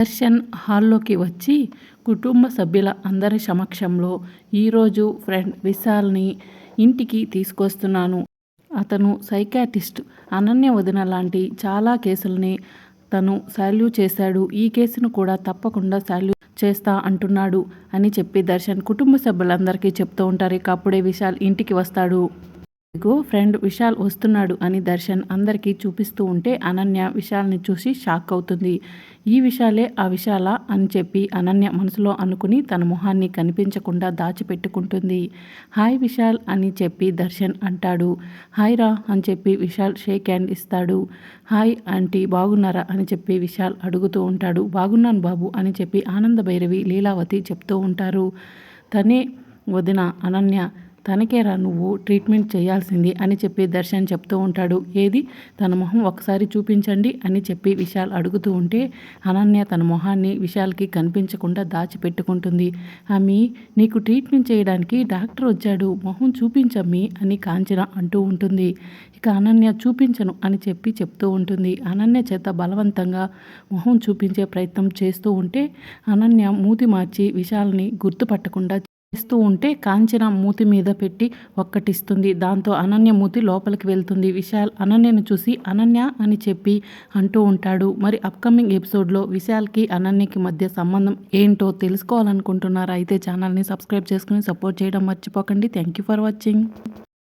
దర్శన్ హాల్లోకి వచ్చి కుటుంబ సభ్యుల అందరి సమక్షంలో ఈరోజు ఫ్రెండ్ విశాల్ని ఇంటికి తీసుకొస్తున్నాను. అతను సైకాటిస్ట్. అనన్య వదిన లాంటి చాలా కేసుల్ని తను సాల్యూ చేశాడు. ఈ కేసును కూడా తప్పకుండా సాల్యూ చేస్తా అంటున్నాడు అని చెప్పి దర్శన్ కుటుంబ సభ్యులందరికీ చెప్తూ ఉంటారు. ఇక అప్పుడే విశాల్ ఇంటికి వస్తాడు. ఇదిగో ఫ్రెండ్ విశాల్ వస్తున్నాడు అని దర్శన్ అందరికీ చూపిస్తూ ఉంటే అనన్య విశాల్ని చూసి షాక్ అవుతుంది. ఈ విశాలే ఆ విశాల అని చెప్పి అనన్య మనసులో అనుకుని తన మొహాన్ని కనిపించకుండా దాచిపెట్టుకుంటుంది. హాయ్ విశాల్ అని చెప్పి దర్శన్ అంటాడు. హాయ్ రా అని చెప్పి విశాల్ షేక్ హ్యాండ్ ఇస్తాడు. హాయ్ ఆంటీ బాగున్నారా అని చెప్పి విశాల్ అడుగుతూ ఉంటాడు. బాగున్నాను బాబు అని చెప్పి ఆనంద భైరవి లీలావతి చెప్తూ ఉంటారు. తనే వదిన అనన్య తనకేరా నువ్వు ట్రీట్మెంట్ చేయాల్సింది అని చెప్పి దర్శన్ చెప్తూ ఉంటాడు. ఏది? తన మొహం ఒకసారి చూపించండి అని చెప్పి విశాల్ అడుగుతూ ఉంటే అనన్య తన మొహాన్ని విశాల్కి కనిపించకుండా దాచిపెట్టుకుంటుంది. ఆమె నీకు ట్రీట్మెంట్ చేయడానికి డాక్టర్ వచ్చాడు. మొహం చూపించమ్మి అని కాంచన అంటూ ఉంటుంది. ఇక అనన్య చూపించను అని చెప్పి చెప్తూ ఉంటుంది. అనన్య చేత బలవంతంగా మొహం చూపించే ప్రయత్నం చేస్తూ ఉంటే అనన్య మూతి మార్చి విశాల్ని గుర్తుపట్టకుండా చేస్తూ ఉంటే కాంచన మూతి మీద పెట్టి ఒక్కటిస్తుంది. దాంతో అనన్య మూతి లోపలికి వెళ్తుంది. విశాల్ అనన్యను చూసి అనన్య అని చెప్పి అంటూ ఉంటాడు. మరి అప్కమింగ్ ఎపిసోడ్లో విశాల్కి అనన్యకి మధ్య సంబంధం ఏంటో తెలుసుకోవాలనుకుంటున్నారా? అయితే ఛానల్ని సబ్స్క్రైబ్ చేసుకుని సపోర్ట్ చేయడం మర్చిపోకండి. Thank you for watching